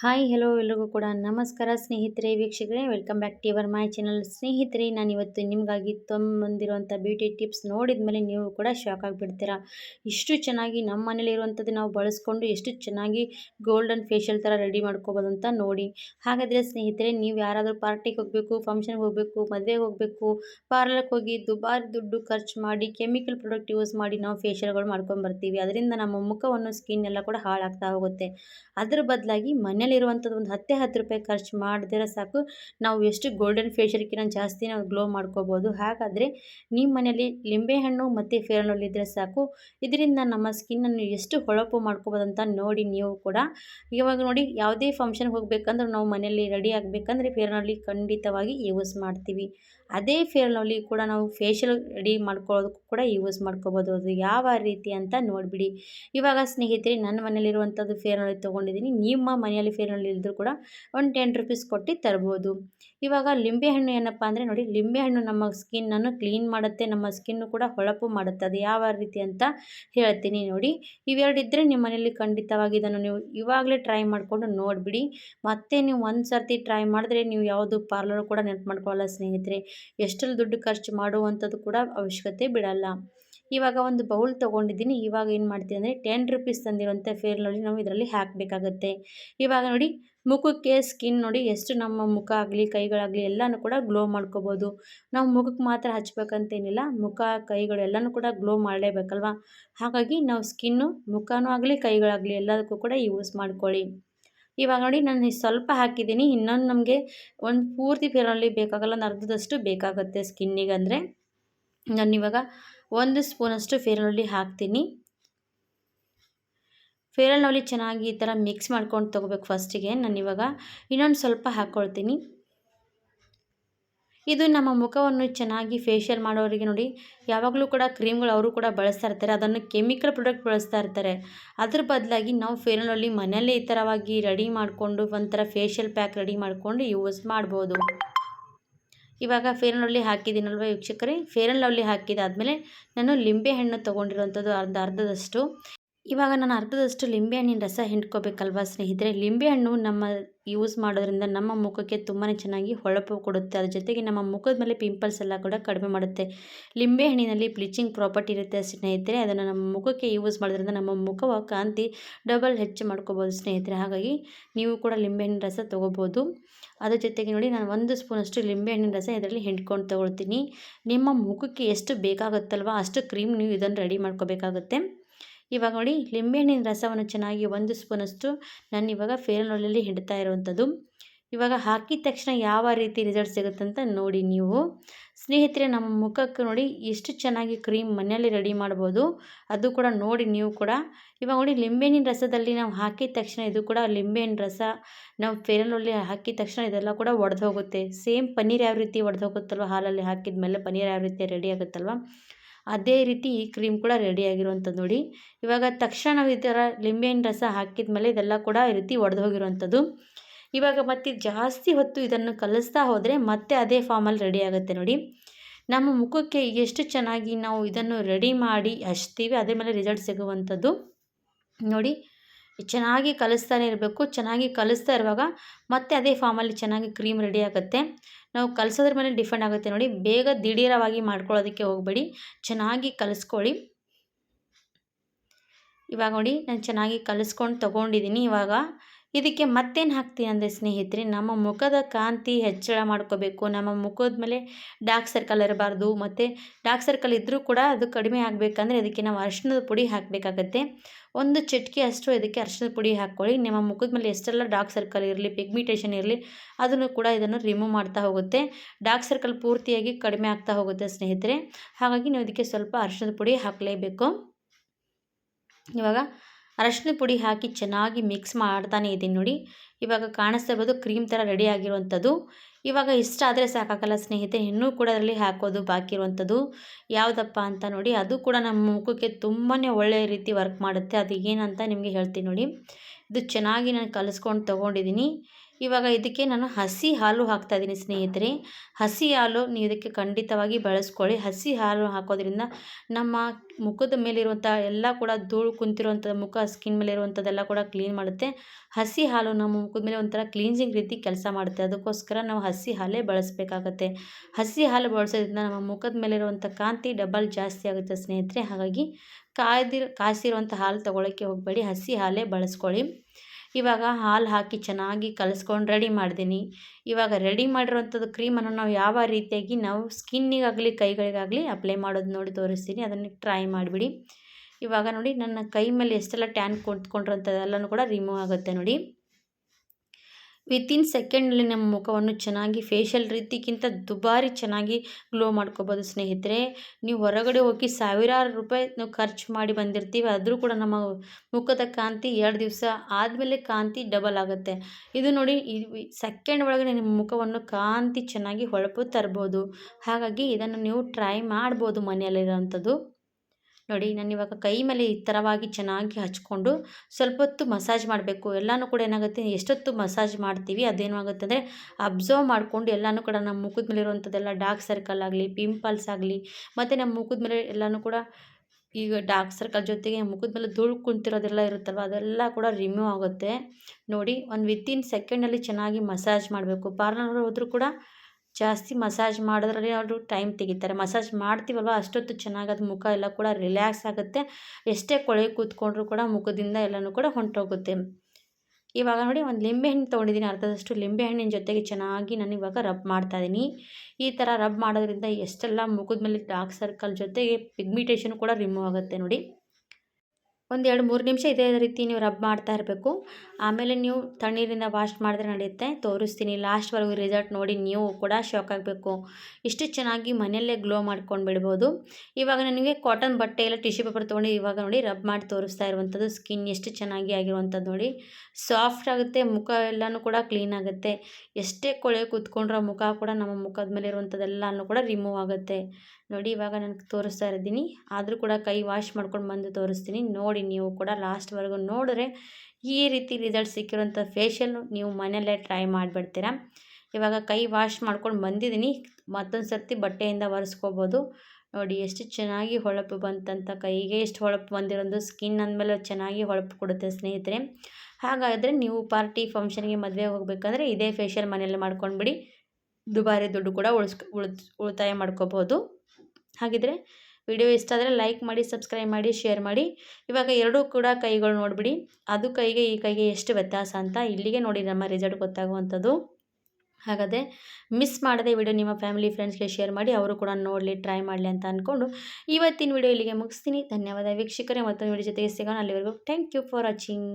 Hi hello ಎಲ್ರಿಗೂ ಕೂಡ ನಮಸ್ಕಾರ ಸ್ನೇಹಿತರೆ, ವೀಕ್ಷಕರೇ. Welcome back to your my channel ಸ್ನೇಹಿತರೆ, ನಾನು ಇವತ್ತು ನಿಮಗಾಗಿ ತೊಂಬಂದಿರುವಂಥ ಬ್ಯೂಟಿ ಟಿಪ್ಸ್ ನೋಡಿದ ಮೇಲೆ ನೀವು ಕೂಡ ಶಾಕ್ ಆಗಿಬಿಡ್ತೀರಾ. ಇಷ್ಟು ಚೆನ್ನಾಗಿ ನಮ್ಮ ಮನೇಲಿ ಇರುವಂಥದ್ದು ನಾವು ಬಳಸ್ಕೊಂಡು ಎಷ್ಟು ಚೆನ್ನಾಗಿ ಗೋಲ್ಡನ್ ಫೇಶಿಯಲ್ ಥರ ರೆಡಿ ಮಾಡ್ಕೋಬೋದು ಅಂತ ನೋಡಿ. ಹಾಗಾದರೆ ಸ್ನೇಹಿತರೆ, ನೀವು ಯಾರಾದರೂ ಪಾರ್ಟಿಗೆ ಹೋಗಬೇಕು ಫಂಕ್ಷನ್ಗೆ ಹೋಗಬೇಕು, ಮದುವೆಗೆ ಹೋಗಬೇಕು ಪಾರ್ಲರ್ಗೆ ಹೋಗಿ ದುಬಾರಿ ದುಡ್ಡು ಖರ್ಚು ಮಾಡಿ ಕೆಮಿಕಲ್ ಪ್ರಾಡಕ್ಟ್ ಯೂಸ್ ಮಾಡಿ ನಾವು ಫೇಶಿಯಲ್ಗಳು ಮಾಡ್ಕೊಂಬರ್ತೀವಿ ಅದರಿಂದ ನಮ್ಮ ಮುಖವನ್ನು ಸ್ಕಿನ್ ಎಲ್ಲ ಕೂಡ ಹಾಳಾಗ್ತಾ ಹೋಗುತ್ತೆ. ಅದರ ಬದಲಾಗಿ ಮನೇಲಿರುವಂಥದ್ದು ಒಂದು ಹತ್ತೇ ಹತ್ತು ರೂಪಾಯಿ ಖರ್ಚು ಮಾಡಿದ್ರೆ ಸಾಕು. ನಾವು ಎಷ್ಟು ಗೋಲ್ಡನ್ ಫೇಶಿಯಲ್ಕಿನ ಜಾಸ್ತಿ ನಾವು ಗ್ಲೋ ಮಾಡ್ಕೋಬೋದು. ಹಾಗಾದರೆ ನಿಮ್ಮ ಮನೆಯಲ್ಲಿ ಲಿಂಬೆಹಣ್ಣು ಮತ್ತು ಫೇರ್ ಇದ್ದರೆ ಸಾಕು. ಇದರಿಂದ ನಮ್ಮ ಸ್ಕಿನ್ನನ್ನು ಎಷ್ಟು ಹೊಳಪು ಮಾಡ್ಕೋಬೋದು ಅಂತ ನೋಡಿ ನೀವು ಕೂಡ. ಇವಾಗ ನೋಡಿ ಯಾವುದೇ ಫಂಕ್ಷನ್ಗೆ ಹೋಗಬೇಕಂದ್ರೆ ನಾವು ಮನೆಯಲ್ಲಿ ರೆಡಿ ಆಗಬೇಕಂದ್ರೆ ಫೇರ್ ಖಂಡಿತವಾಗಿ ಯೂಸ್ ಮಾಡ್ತೀವಿ. ಅದೇ ಫೇರ್ನಲ್ಲಿ ಕೂಡ ನಾವು ಫೇಶಿಯಲ್ ರೆಡಿ ಮಾಡ್ಕೊಳ್ಳೋದಕ್ಕೂ ಕೂಡ ಯೂಸ್ ಮಾಡ್ಕೋಬೋದು. ಅದು ಯಾವ ರೀತಿ ಅಂತ ನೋಡಿಬಿಡಿ. ಇವಾಗ ಸ್ನೇಹಿತರೆ, ನನ್ನ ಮನೇಲಿರುವಂಥದ್ದು ಫೇರ್ನಲ್ಲಿ ತೊಗೊಂಡಿದ್ದೀನಿ. ನಿಮ್ಮ ಮನೆಯಲ್ಲಿ ಫೇರ್ನಲ್ಲಿ ಇದ್ದರೂ ಕೂಡ ಒಂದು ಟೆನ್ ರುಪೀಸ್ ಕೊಟ್ಟು ತರ್ಬೋದು. ಇವಾಗ ಲಿಂಬೆಹಣ್ಣು ಏನಪ್ಪ ಅಂದರೆ ನೋಡಿ ಲಿಂಬೆಹಣ್ಣು ನಮ್ಮ ಸ್ಕಿನ್ನನ್ನು ಕ್ಲೀನ್ ಮಾಡುತ್ತೆ, ನಮ್ಮ ಸ್ಕಿನ್ನು ಕೂಡ ಹೊಳಪು ಮಾಡುತ್ತೆ. ಅದು ಯಾವ ರೀತಿ ಅಂತ ಹೇಳ್ತೀನಿ ನೋಡಿ. ಇವೆರಡಿದ್ದರೆ ನಿಮ್ಮ ಮನೆಯಲ್ಲಿ ಖಂಡಿತವಾಗಿ ಇದನ್ನು ನೀವು ಇವಾಗಲೇ ಟ್ರೈ ಮಾಡಿಕೊಂಡು ನೋಡಿಬಿಡಿ. ಮತ್ತೆ ನೀವು ಒಂದು ಸರ್ತಿ ಟ್ರೈ ಮಾಡಿದ್ರೆ ನೀವು ಯಾವುದು ಪಾರ್ಲರ್ ಕೂಡ ನೆನಪು ಮಾಡ್ಕೊಳ್ಳಲ್ಲ ಸ್ನೇಹಿತರೆ. ಎಷ್ಟೆಲ್ಲ ದುಡ್ಡು ಖರ್ಚು ಮಾಡುವಂಥದ್ದು ಕೂಡ ಅವಶ್ಯಕತೆ ಬಿಡಲ್ಲ. ಇವಾಗ ಒಂದು ಬೌಲ್ ತೊಗೊಂಡಿದ್ದೀನಿ. ಇವಾಗ ಏನು ಮಾಡ್ತೀನಿ ಅಂದರೆ ಟೆನ್ ರುಪೀಸ್ ತಂದಿರುವಂಥ ಫೇರ್ ನೋಡಿ ನಾವು ಇದರಲ್ಲಿ ಹಾಕಬೇಕಾಗತ್ತೆ. ಇವಾಗ ನೋಡಿ ಮುಖಕ್ಕೆ ಸ್ಕಿನ್ ನೋಡಿ ಎಷ್ಟು ನಮ್ಮ ಮುಖ ಆಗಲಿ, ಕೈಗಳಾಗಲಿ ಎಲ್ಲನೂ ಕೂಡ ಗ್ಲೋ ಮಾಡ್ಕೋಬೋದು. ನಾವು ಮುಖಕ್ಕೆ ಮಾತ್ರ ಹಚ್ಬೇಕಂತೇನಿಲ್ಲ. ಮುಖ, ಕೈಗಳು ಎಲ್ಲನೂ ಕೂಡ ಗ್ಲೋ ಮಾಡಲೇಬೇಕಲ್ವ? ಹಾಗಾಗಿ ನಾವು ಸ್ಕಿನ್ನು ಮುಖನೂ ಆಗಲಿ, ಕೈಗಳಾಗಲಿ ಎಲ್ಲದಕ್ಕೂ ಕೂಡ ಯೂಸ್ ಮಾಡ್ಕೊಳ್ಳಿ. ಇವಾಗ ನೋಡಿ ನಾನು ಸ್ವಲ್ಪ ಹಾಕಿದ್ದೀನಿ. ಇನ್ನೊಂದು ನಮಗೆ ಒಂದು ಪೂರ್ತಿ ಫೇರಲ್ಲಿ ಬೇಕಾಗಲ್ಲ, ಒಂದು ಅರ್ಧದಷ್ಟು ಬೇಕಾಗುತ್ತೆ ಸ್ಕಿನ್ನಿಗೆ ಅಂದರೆ. ನಾನು ಇವಾಗ ಒಂದು ಸ್ಪೂನಷ್ಟು ಫೇರ್ ಹಾಕ್ತೀನಿ. ಫೇರ್ ಲವ್ಲಿ ಚೆನ್ನಾಗಿ ಈ ಥರ ಮಿಕ್ಸ್ ಮಾಡ್ಕೊಂಡು ತೊಗೋಬೇಕು ಫಸ್ಟಿಗೆ. ನಾನು ಇವಾಗ ಇನ್ನೊಂದು ಸ್ವಲ್ಪ ಹಾಕ್ಕೊಳ್ತೀನಿ. ಇದು ನಮ್ಮ ಮುಖವನ್ನು ಚೆನ್ನಾಗಿ ಫೇಶಿಯಲ್ ಮಾಡೋರಿಗೆ ನೋಡಿ, ಯಾವಾಗಲೂ ಕೂಡ ಕ್ರೀಮ್ಗಳು ಅವರು ಕೂಡ ಬಳಸ್ತಾ ಇರ್ತಾರೆ, ಅದನ್ನು ಕೆಮಿಕಲ್ ಪ್ರಾಡಕ್ಟ್ ಬಳಸ್ತಾ ಇರ್ತಾರೆ. ಅದ್ರ ಬದಲಾಗಿ ನಾವು ಫೇರನಲ್ಲಿ ಮನೆಯಲ್ಲೇ ಈ ಥರವಾಗಿ ರೆಡಿ ಮಾಡಿಕೊಂಡು, ಒಂಥರ ಫೇಶಿಯಲ್ ಪ್ಯಾಕ್ ರೆಡಿ ಮಾಡಿಕೊಂಡು ಯೂಸ್ ಮಾಡ್ಬೋದು. ಇವಾಗ ಫೇರ್ ಲವ್ಲಿ ಹಾಕಿದ್ದೀನಲ್ವ ವೀಕ್ಷಕರೇ? ಫೇರ್ ಆ್ಯಂಡ್ ಲವ್ಲಿ ನಾನು ಲಿಂಬೆ ಹಣ್ಣು ತೊಗೊಂಡಿರೋಂಥದ್ದು ಅರ್ಧ, ಅರ್ಧದಷ್ಟು. ಇವಾಗ ನಾನು ಅರ್ಧದಷ್ಟು ಲಿಂಬೆಹಣ್ಣಿನ ರಸ ಹಿಂಡ್ಕೋಬೇಕಲ್ವ ಸ್ನೇಹಿತರೆ? ಲಿಂಬೆಹಣ್ಣು ನಮ್ಮ ಯೂಸ್ ಮಾಡೋದ್ರಿಂದ ನಮ್ಮ ಮುಖಕ್ಕೆ ತುಂಬಾ ಚೆನ್ನಾಗಿ ಹೊಳಪು ಕೊಡುತ್ತೆ. ಅದ್ರ ಜೊತೆಗೆ ನಮ್ಮ ಮುಖದ ಮೇಲೆ ಪಿಂಪಲ್ಸ್ ಎಲ್ಲ ಕೂಡ ಕಡಿಮೆ ಮಾಡುತ್ತೆ. ಲಿಂಬೆಹಣ್ಣಿನಲ್ಲಿ ಬ್ಲೀಚಿಂಗ್ ಪ್ರಾಪರ್ಟಿ ಇರುತ್ತೆ ಸ್ನೇಹಿತರೆ. ಅದನ್ನು ನಮ್ಮ ಮುಖಕ್ಕೆ ಯೂಸ್ ಮಾಡೋದ್ರಿಂದ ನಮ್ಮ ಮುಖವ ಕಾಂತಿ ಡಬಲ್ ಹೆಚ್ಚು ಮಾಡ್ಕೋಬೋದು ಸ್ನೇಹಿತರೆ. ಹಾಗಾಗಿ ನೀವು ಕೂಡ ಲಿಂಬೆಹಣ್ಣಿನ ರಸ ತೊಗೋಬೋದು. ಅದ್ರ ಜೊತೆಗೆ ನೋಡಿ ನಾನು ಒಂದು ಸ್ಪೂನಷ್ಟು ಲಿಂಬೆಹಣ್ಣಿನ ರಸ ಇದರಲ್ಲಿ ಹಿಂಡ್ಕೊಂಡು ತೊಗೊಳ್ತೀನಿ. ನಿಮ್ಮ ಮುಖಕ್ಕೆ ಎಷ್ಟು ಬೇಕಾಗುತ್ತಲ್ವ ಅಷ್ಟು ಕ್ರೀಮ್ ನೀವು ಇದನ್ನು ರೆಡಿ ಮಾಡ್ಕೋಬೇಕಾಗುತ್ತೆ. ಇವಾಗ ನೋಡಿ ಲಿಂಬೆಹಣ್ಣಿನ ರಸವನ್ನು ಚೆನ್ನಾಗಿ ಒಂದು ಸ್ಪೂನಷ್ಟು ನಾನು ಇವಾಗ ಫೇರ್ ಆ್ಯಂಡ್ ಹಿಡ್ತಾ ಇರುವಂಥದ್ದು. ಇವಾಗ ಹಾಕಿದ ತಕ್ಷಣ ಯಾವ ರೀತಿ ರಿಸಲ್ಟ್ ಸಿಗುತ್ತೆ ಅಂತ ನೋಡಿ ನೀವು. ಸ್ನೇಹಿತರೆ, ನಮ್ಮ ಮುಖಕ್ಕೆ ನೋಡಿ ಎಷ್ಟು ಚೆನ್ನಾಗಿ ಕ್ರೀಮ್ ಮನೆಯಲ್ಲಿ ರೆಡಿ ಮಾಡ್ಬೋದು. ಅದು ಕೂಡ ನೋಡಿ ನೀವು ಕೂಡ. ಇವಾಗ ನೋಡಿ ಲಿಂಬೆಹಣ್ಣಿನ ರಸದಲ್ಲಿ ನಾವು ಹಾಕಿದ ತಕ್ಷಣ ಇದು ಕೂಡ ಲಿಂಬೆಹಣ್ಣಿನ ರಸ ನಾವು ಫೇರಲಲ್ಲಿ ಹಾಕಿದ ತಕ್ಷಣ ಇದೆಲ್ಲ ಕೂಡ ಒಡೆದು ಹೋಗುತ್ತೆ. ಸೇಮ್ ಪನ್ನೀರ್ ಯಾವ ರೀತಿ ಒಡೆದು ಹೋಗುತ್ತಲ್ವ ಹಾಲಲ್ಲಿ ಹಾಕಿದ ಮೇಲೆ ಪನ್ನೀರ್ ಯಾವ ರೀತಿ ರೆಡಿ ಆಗುತ್ತಲ್ವ? ಅದೇ ರೀತಿ ಈ ಕ್ರೀಮ್ ಕೂಡ ರೆಡಿಯಾಗಿರುವಂಥದ್ದು ನೋಡಿ. ಇವಾಗ ತಕ್ಷಣ ನಾವು ಈ ಥರ ಲಿಂಬೆಹಣ್ಣು ರಸ ಹಾಕಿದ ಮೇಲೆ ಇದೆಲ್ಲ ಕೂಡ ಈ ರೀತಿ ಒಡೆದು ಹೋಗಿರುವಂಥದ್ದು. ಇವಾಗ ಮತ್ತೆ ಜಾಸ್ತಿ ಹೊತ್ತು ಇದನ್ನು ಕಲಿಸ್ತಾ ಹೋದರೆ ಮತ್ತೆ ಅದೇ ಫಾರ್ಮಲ್ಲಿ ರೆಡಿ ಆಗುತ್ತೆ ನೋಡಿ. ನಮ್ಮ ಮುಖಕ್ಕೆ ಎಷ್ಟು ಚೆನ್ನಾಗಿ ನಾವು ಇದನ್ನು ರೆಡಿ ಮಾಡಿ ಹಚ್ತೀವಿ, ಅದೇ ಮೇಲೆ ರಿಸಲ್ಟ್ ಸಿಗುವಂಥದ್ದು. ನೋಡಿ ಚೆನ್ನಾಗಿ ಕಲಿಸ್ತಾನೆ ಇರಬೇಕು, ಚೆನ್ನಾಗಿ ಕಲಿಸ್ತಾ ಇರುವಾಗ ಮತ್ತೆ ಅದೇ ಫಾರ್ಮಲ್ಲಿ ಚೆನ್ನಾಗಿ ಕ್ರೀಮ್ ರೆಡಿ ಆಗುತ್ತೆ. ನಾವು ಕಲಿಸೋದ್ರ ಮೇಲೆ ಡಿಫೆಂಡ್ ಆಗುತ್ತೆ ನೋಡಿ, ಬೇಗ ದಿಢೀರವಾಗಿ ಮಾಡ್ಕೊಳ್ಳೋದಕ್ಕೆ ಹೋಗಬೇಡಿ, ಚೆನ್ನಾಗಿ ಕಲಿಸ್ಕೊಳ್ಳಿ. ಇವಾಗ ನೋಡಿ, ನಾನು ಚೆನ್ನಾಗಿ ಕಲಿಸ್ಕೊಂಡು ತೊಗೊಂಡಿದ್ದೀನಿ ಇವಾಗ. ಇದಕ್ಕೆ ಮತ್ತೇನು ಹಾಕ್ತೀನಿ ಅಂದರೆ ಸ್ನೇಹಿತರೆ? ನಮ್ಮ ಮುಖದ ಕಾಂತಿ ಹೆಚ್ಚಳ ಮಾಡ್ಕೋಬೇಕು. ನಮ್ಮ ಮುಖದ ಮೇಲೆ ಡಾರ್ಕ್ ಸರ್ಕಲ್ ಇರಬಾರ್ದು. ಮತ್ತು ಡಾರ್ಕ್ ಸರ್ಕಲ್ ಇದ್ದರೂ ಕೂಡ ಅದು ಕಡಿಮೆ ಆಗಬೇಕಂದ್ರೆ ಅದಕ್ಕೆ ನಾವು ಅರಿಶಿಣದ ಪುಡಿ ಹಾಕಬೇಕಾಗತ್ತೆ. ಒಂದು ಚಿಟಿಕೆ ಅಷ್ಟು ಇದಕ್ಕೆ ಅರಿಶಿಣದ ಪುಡಿ ಹಾಕ್ಕೊಳ್ಳಿ. ನಿಮ್ಮ ಮುಖದ ಮೇಲೆ ಎಷ್ಟೆಲ್ಲ ಡಾರ್ಕ್ ಸರ್ಕಲ್ ಇರಲಿ ಪಿಗ್ಮಿಟೇಷನ್ ಇರಲಿ, ಅದನ್ನು ಕೂಡ ಇದನ್ನು ರಿಮೂವ್ ಮಾಡ್ತಾ ಹೋಗುತ್ತೆ. ಡಾರ್ಕ್ ಸರ್ಕಲ್ ಪೂರ್ತಿಯಾಗಿ ಕಡಿಮೆ ಆಗ್ತಾ ಹೋಗುತ್ತೆ ಸ್ನೇಹಿತರೆ. ಹಾಗಾಗಿ ನೀವು ಇದಕ್ಕೆ ಸ್ವಲ್ಪ ಅರಿಶಿಣದ ಪುಡಿ ಹಾಕಲೇಬೇಕು. ಇವಾಗ ಅರಶಿನ ಪುಡಿ ಹಾಕಿ ಚೆನ್ನಾಗಿ ಮಿಕ್ಸ್ ಮಾಡ್ತಾನೆ ಇದ್ದೀನಿ ನೋಡಿ. ಇವಾಗ ಕಾಣಿಸ್ತಾ ಇರ್ಬೋದು ಕ್ರೀಮ್ ಥರ ರೆಡಿ ಆಗಿರುವಂಥದ್ದು. ಇವಾಗ ಇಷ್ಟ ಆದರೆ ಸಾಕಾಗಲ್ಲ ಸ್ನೇಹಿತರೆ, ಇನ್ನೂ ಕೂಡ ಅದರಲ್ಲಿ ಹಾಕೋದು ಬಾಕಿ ಇರುವಂಥದ್ದು. ಯಾವುದಪ್ಪ ಅಂತ ನೋಡಿ, ಅದು ಕೂಡ ನಮ್ಮ ಮುಖಕ್ಕೆ ತುಂಬಾ ಒಳ್ಳೆಯ ರೀತಿ ವರ್ಕ್ ಮಾಡುತ್ತೆ. ಅದು ಏನಂತ ನಿಮಗೆ ಹೇಳ್ತೀನಿ ನೋಡಿ. ಇದು ಚೆನ್ನಾಗಿ ನಾನು ಕಲಿಸ್ಕೊಂಡು ತೊಗೊಂಡಿದ್ದೀನಿ. ಇವಾಗ ಇದಕ್ಕೆ ನಾನು ಹಸಿ ಹಾಲು ಹಾಕ್ತಾಯಿದ್ದೀನಿ ಸ್ನೇಹಿತರೆ. ಹಸಿ ಹಾಲು ನೀವು ಇದಕ್ಕೆ ಖಂಡಿತವಾಗಿ ಬಳಸ್ಕೊಳ್ಳಿ. ಹಸಿ ಹಾಲು ಹಾಕೋದ್ರಿಂದ ನಮ್ಮ ಮುಖದ ಮೇಲಿರುವಂಥ ಎಲ್ಲ ಕೂಡ ಧೂಳು ಕುಂತಿರುವಂಥ ಮುಖ ಸ್ಕಿನ್ ಮೇಲೆ ಇರುವಂಥದ್ದೆಲ್ಲ ಕೂಡ ಕ್ಲೀನ್ ಮಾಡುತ್ತೆ. ಹಸಿ ಹಾಲು ನಮ್ಮ ಮುಖದ ಮೇಲೆ ಒಂಥರ ಕ್ಲೀನ್ಸಿಂಗ್ ರೀತಿ ಕೆಲಸ ಮಾಡುತ್ತೆ. ಅದಕ್ಕೋಸ್ಕರ ನಾವು ಹಸಿ ಹಾಲೇ ಬಳಸಬೇಕಾಗತ್ತೆ. ಹಸಿ ಹಾಲು ಬಳಸೋದ್ರಿಂದ ನಮ್ಮ ಮುಖದ ಮೇಲಿರುವಂಥ ಕಾಂತಿ ಡಬಲ್ ಜಾಸ್ತಿ ಆಗುತ್ತೆ ಸ್ನೇಹಿತರೆ. ಹಾಗಾಗಿ ಕಾಯ್ದಿರೋ ಕಾಯಿಸಿರುವಂಥ ಹಾಲು ತೊಗೊಳಕ್ಕೆ ಹೋಗಬೇಡಿ. ಹಸಿ ಹಾಲೇ ಬಳಸ್ಕೊಳ್ಳಿ. ಇವಾಗ ಹಾಲು ಹಾಕಿ ಚೆನ್ನಾಗಿ ಕಲಸ್ಕೊಂಡು ರೆಡಿ ಮಾಡಿದ್ದೀನಿ ಇವಾಗ ರೆಡಿ ಮಾಡಿರೋವಂಥದ್ದು ಕ್ರೀಮನ್ನು ನಾವು ಯಾವ ರೀತಿಯಾಗಿ ನಾವು ಸ್ಕಿನ್ನಿಗಾಗಲಿ ಕೈಗಳಿಗಾಗಲಿ ಅಪ್ಲೈ ಮಾಡೋದು ನೋಡಿ ತೋರಿಸ್ತೀನಿ. ಅದನ್ನು ಟ್ರೈ ಮಾಡಿಬಿಡಿ. ಇವಾಗ ನೋಡಿ ನನ್ನ ಕೈ ಮೇಲೆ ಎಷ್ಟೆಲ್ಲ ಟ್ಯಾನ್ ಕುಂತ್ಕೊಂಡಿರೋಂಥದ್ದೆಲ್ಲನೂ ಕೂಡ ರಿಮೂವ್ ಆಗುತ್ತೆ ನೋಡಿ. ವಿತಿನ್ ಸೆಕೆಂಡಲ್ಲಿ ನಮ್ಮ ಮುಖವನ್ನು ಚೆನ್ನಾಗಿ ಫೇಶಿಯಲ್ ರೀತಿಗಿಂತ ದುಬಾರಿ ಚೆನ್ನಾಗಿ ಗ್ಲೋ ಮಾಡ್ಕೋಬೋದು ಸ್ನೇಹಿತರೆ. ನೀವು ಹೊರಗಡೆ ಹೋಗಿ ಸಾವಿರಾರು ರೂಪಾಯಿ ನಾವು ಖರ್ಚು ಮಾಡಿ ಬಂದಿರ್ತೀವಿ. ಆದರೂ ಕೂಡ ನಮ್ಮ ಮುಖದ ಕಾಂತಿ ಎರಡು ದಿವಸ ಆದಮೇಲೆ ಕಾಂತಿ ಡಬಲ್ ಆಗುತ್ತೆ. ಇದು ನೋಡಿ ಸೆಕೆಂಡ್ ಒಳಗಡೆ ನಿಮ್ಮ ಮುಖವನ್ನು ಕಾಂತಿ ಚೆನ್ನಾಗಿ ಹೊಳಪು ತರ್ಬೋದು. ಹಾಗಾಗಿ ಇದನ್ನು ನೀವು ಟ್ರೈ ಮಾಡ್ಬೋದು ಮನೆಯಲ್ಲಿರೋವಂಥದ್ದು ನೋಡಿ, ನಾನು ಇವಾಗ ಕೈ ಮೇಲೆ ಈ ಥರವಾಗಿ ಚೆನ್ನಾಗಿ ಹಚ್ಕೊಂಡು ಸ್ವಲ್ಪ ಹೊತ್ತು ಮಸಾಜ್ ಮಾಡಬೇಕು. ಎಲ್ಲನೂ ಕೂಡ ಏನಾಗುತ್ತೆ, ಎಷ್ಟೊತ್ತು ಮಸಾಜ್ ಮಾಡ್ತೀವಿ, ಅದೇನು ಆಗುತ್ತೆ ಅಂದರೆ ಅಬ್ಸರ್ವ್ ಮಾಡಿಕೊಂಡು ಎಲ್ಲನೂ ಕೂಡ ನಮ್ಮ ಮುಖದ ಮೇಲೆ ಇರುವಂಥದ್ದೆಲ್ಲ ಡಾರ್ಕ್ ಸರ್ಕಲ್ ಆಗಲಿ, ಪಿಂಪಲ್ಸ್ ಆಗಲಿ, ಮತ್ತು ನಮ್ಮ ಮುಖದ ಮೇಲೆ ಎಲ್ಲನೂ ಕೂಡ ಈಗ ಡಾರ್ಕ್ ಸರ್ಕಲ್ ಜೊತೆಗೆ ಮುಖದ ಮೇಲೆ ಧೂಳು ಕುಂತಿರೋದೆಲ್ಲ ಇರುತ್ತಲ್ವ, ಅದೆಲ್ಲ ಕೂಡ ರಿಮೂವ್ ಆಗುತ್ತೆ. ನೋಡಿ, ಒಂದು ವಿತಿನ್ ಸೆಕೆಂಡಲ್ಲಿ ಚೆನ್ನಾಗಿ ಮಸಾಜ್ ಮಾಡಬೇಕು. ಪಾರ್ಲರ್ ಹೋದರೂ ಕೂಡ ಜಾಸ್ತಿ ಮಸಾಜ್ ಮಾಡೋದ್ರಲ್ಲಿ ಅವರು ಟೈಮ್ ತೆಗಿತಾರೆ. ಮಸಾಜ್ ಮಾಡ್ತೀವಲ್ವ? ಅಷ್ಟೊತ್ತು ಚೆನ್ನಾಗಿ ಮುಖ ಎಲ್ಲ ಕೂಡ ರಿಲ್ಯಾಕ್ಸ್ ಆಗುತ್ತೆ. ಎಷ್ಟೇ ಕೊಳೆ ಕೂತ್ಕೊಂಡ್ರೂ ಕೂಡ ಮುಖದಿಂದ ಎಲ್ಲನೂ ಕೂಡ ಹೊಂಟೋಗುತ್ತೆ. ಇವಾಗ ನೋಡಿ ಒಂದು ಲಿಂಬೆಹಣ್ಣು ತೊಗೊಂಡಿದ್ದೀನಿ. ಅರ್ಧದಷ್ಟು ಲಿಂಬೆಹಣ್ಣಿನ ಜೊತೆಗೆ ಚೆನ್ನಾಗಿ ನಾನು ಇವಾಗ ರಬ್ ಮಾಡ್ತಾಯಿದ್ದೀನಿ ಈ ಥರ ರಬ್ ಮಾಡೋದ್ರಿಂದ ಎಷ್ಟೆಲ್ಲ ಮುಖದ ಮೇಲೆ ಡಾರ್ಕ್ ಸರ್ಕಲ್ ಜೊತೆಗೆ ಪಿಗ್ಮಿಟೇಷನ್ ಕೂಡ ರಿಮೂವ್ ಆಗುತ್ತೆ ನೋಡಿ. ಒಂದು ಎರಡು ಮೂರು ನಿಮಿಷ ಇದೇ ರೀತಿ ನೀವು ರಬ್ ಮಾಡ್ತಾ ಇರಬೇಕು. ಆಮೇಲೆ ನೀವು ತಣ್ಣೀರಿಂದ ವಾಶ್ ಮಾಡಿದ್ರೆ ನಡೆಯುತ್ತೆ. ತೋರಿಸ್ತೀನಿ ಲಾಸ್ಟ್ವರೆಗೂ ರಿಸಲ್ಟ್ ನೋಡಿ ನೀವು ಕೂಡ ಶಾಕ್ ಆಗಬೇಕು. ಇಷ್ಟು ಚೆನ್ನಾಗಿ ಮನೆಯಲ್ಲೇ ಗ್ಲೋ ಮಾಡ್ಕೊಂಡು ಬಿಡ್ಬೋದು. ಇವಾಗ ನನಗೆ ಕಾಟನ್ ಬಟ್ಟೆ ಎಲ್ಲ ಟಿಶ್ಯೂ ಪೇಪರ್ ತೊಗೊಂಡು ಇವಾಗ ನೋಡಿ ರಬ್ ಮಾಡಿ ತೋರಿಸ್ತಾ ಇರುವಂಥದ್ದು ಸ್ಕಿನ್ ಎಷ್ಟು ಚೆನ್ನಾಗಿ ಆಗಿರುವಂಥದ್ದು ನೋಡಿ. ಸಾಫ್ಟ್ ಆಗುತ್ತೆ, ಮುಖ ಎಲ್ಲನೂ ಕೂಡ ಕ್ಲೀನ್ ಆಗುತ್ತೆ. ಎಷ್ಟೇ ಕೊಳೆ ಕೂತ್ಕೊಂಡ್ರೆ ಮುಖ ಕೂಡ ನಮ್ಮ ಮುಖದ ಮೇಲೆ ಇರುವಂಥದ್ದೆಲ್ಲನೂ ಕೂಡ ರಿಮೂವ್ ಆಗುತ್ತೆ. ನೋಡಿ ಇವಾಗ ನನಗೆ ತೋರಿಸ್ತಾ ಇದ್ದೀನಿ ಆದರೂ ಕೂಡ ಕೈ ವಾಶ್ ಮಾಡ್ಕೊಂಡು ಬಂದು ತೋರಿಸ್ತೀನಿ. ನೋಡಿ. ನೀವು ಕೂಡ ಲಾಸ್ಟ್ವರೆಗೂ ನೋಡಿದ್ರೆ ಈ ರೀತಿ ರಿಸಲ್ಟ್ ಸಿಕ್ಕಿರೋಂಥ ಫೇಶಲ್ ನೀವು ಮನೆಯಲ್ಲೇ ಟ್ರೈ ಮಾಡಿಬಿಡ್ತೀರಾ. ಇವಾಗ ಕೈ ವಾಶ್ ಮಾಡ್ಕೊಂಡು ಬಂದಿದ್ದೀನಿ. ಮತ್ತೊಂದು ಸರ್ತಿ ಬಟ್ಟೆಯಿಂದ ಒರೆಸ್ಕೋಬೋದು. ನೋಡಿ ಎಷ್ಟು ಚೆನ್ನಾಗಿ ಹೊಳಪು ಬಂತಂತ ಕೈಗೆ, ಎಷ್ಟು ಹೊಳಪು ಬಂದಿರೋದು ಸ್ಕಿನ್ ಅಂದಮೇಲೆ ಚೆನ್ನಾಗಿ ಹೊಳಪು ಕೊಡುತ್ತೆ ಸ್ನೇಹಿತರೆ. ಹಾಗಾದರೆ ನೀವು ಪಾರ್ಟಿ ಫಂಕ್ಷನ್ಗೆ ಮದುವೆ ಹೋಗಬೇಕಂದ್ರೆ ಇದೇ ಫೇಶಿಯಲ್ ಮನೆಯಲ್ಲಿ ಮಾಡ್ಕೊಂಡ್ಬಿಡಿ. ದುಬಾರಿ ದುಡ್ಡು ಕೂಡ ಉಳಿಸ್ ಉಳಿತಾಯ ಮಾಡ್ಕೋಬೋದು. ಹಾಗಿದ್ರೆ ವಿಡಿಯೋ ಇಷ್ಟ ಆದರೆ ಲೈಕ್ ಮಾಡಿ, ಸಬ್ಸ್ಕ್ರೈಬ್ ಮಾಡಿ, ಶೇರ್ ಮಾಡಿ. ಇವಾಗ ಎರಡೂ ಕೂಡ ಕೈಗಳು ನೋಡಿಬಿಡಿ. ಅದು ಕೈಗೆ, ಈ ಕೈಗೆ ಎಷ್ಟು ವ್ಯತ್ಯಾಸ ಅಂತ ಇಲ್ಲಿಗೆ ನೋಡಿ ನಮ್ಮ ರಿಸಲ್ಟ್ ಗೊತ್ತಾಗುವಂಥದ್ದು. ಹಾಗಾದರೆ ಮಿಸ್ ಮಾಡದೆ ವಿಡಿಯೋ ನಿಮ್ಮ ಫ್ಯಾಮಿಲಿ ಫ್ರೆಂಡ್ಸ್ಗೆ ಶೇರ್ ಮಾಡಿ, ಅವರು ಕೂಡ ನೋಡಲಿ ಟ್ರೈ ಮಾಡಲಿ ಅಂತ ಅಂದ್ಕೊಂಡು ಇವತ್ತಿನ ವಿಡಿಯೋ ಇಲ್ಲಿಗೆ ಮುಗಿಸ್ತೀನಿ. ಧನ್ಯವಾದ ವೀಕ್ಷಕರೇ. ಮತ್ತೊಂದು ವಿಡಿಯೋ ಜೊತೆಗೆ ಸಿಗೋಣ. ಅಲ್ಲಿವರೆಗೂ ಥ್ಯಾಂಕ್ ಯು ಫಾರ್ ವಾಚಿಂಗ್